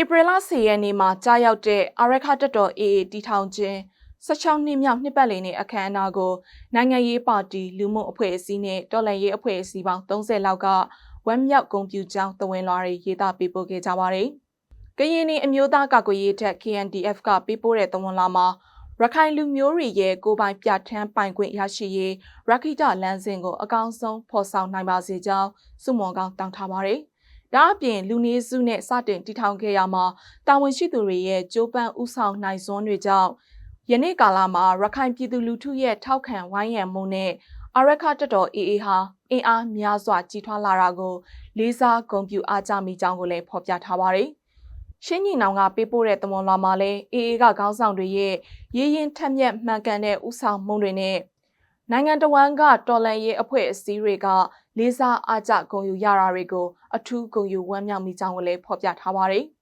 ဧပြီလ10ရက်နေ့မှာကြာရောက်တဲ့အာရခတက်တော် AA တီထောင်ခြင်း16နှစ်မြောက်နှစ်ပတ်လည်နေ့အခမ်းအနားကိုနိုင်ငံရေးပါတီလူမှုအဖွဲ့အစည်းနဲ့တော်လှန်ရေးအဖွဲ့အစည်းပေါင်း30လောက်ကဝမ်းမြောက်ဂုဏ်ပြုကြောင်းသဝင်လွှာတွေရေးသားပေးပို့ခဲ့ကြပါတယ်။ကရင်နီအမျိုးသားကာကွယ်ရေးတပ် KNDF ကပေးပို့တဲ့သဝင်လွှာမှာရခိုင်လူမျိုးတွေရဲ့ကိုယ်ပိုင်ပြဋ္ဌာန်းပိုင်ခွင့်ရရှိရေးရခိတလမ်းစဉ်ကိုအကောင်းဆုံးဖော်ဆောင်နိုင်ပါစေကြောင်းစုမွန်ကောင်းတောင်းထားပါတယ်။ ဒါအပြင်လူနည်းစုနဲ့စတင်တည်ထောင်ခဲ့ရမှာတာဝန်ရှိသူတွေရဲ့ကြိုးပမ်းဥဆောင်နိုင်စွမ်းတွေကြောင့်ယနေ့ကာလမှာရခိုင်ပြည်သူလူထုရဲ့ထောက်ခံဝိုင်းရံမှုနဲ့အရခတတော် AA ဟာအင်အားများစွာကြီးထွားလာတာကိုလေးစားဂုဏ်ပြုအားကြမိကြောင်းကိုလည်းဖော်ပြထားပါတယ်။ရှင်းညီနောင်ကပေးပို့တဲ့တမွန်လွှာမှာလည်း AA ကခေါင်းဆောင်တွေရဲ့ရေးရင်ထက်မြက်မှန်ကန်တဲ့ဥဆောင်မှုတွေနဲ့ နိုင်ငံတော်ဝန်ကတော်လန်ရေးအဖွဲ့အစည်းတွေကလေးစားအားကြဂုဏ်ယူရတာတွေကိုအထူးဂုဏ်ယူဝမ်းမြောက်မိကြောင်းကိုလည်းဖော်ပြထားပါတယ်။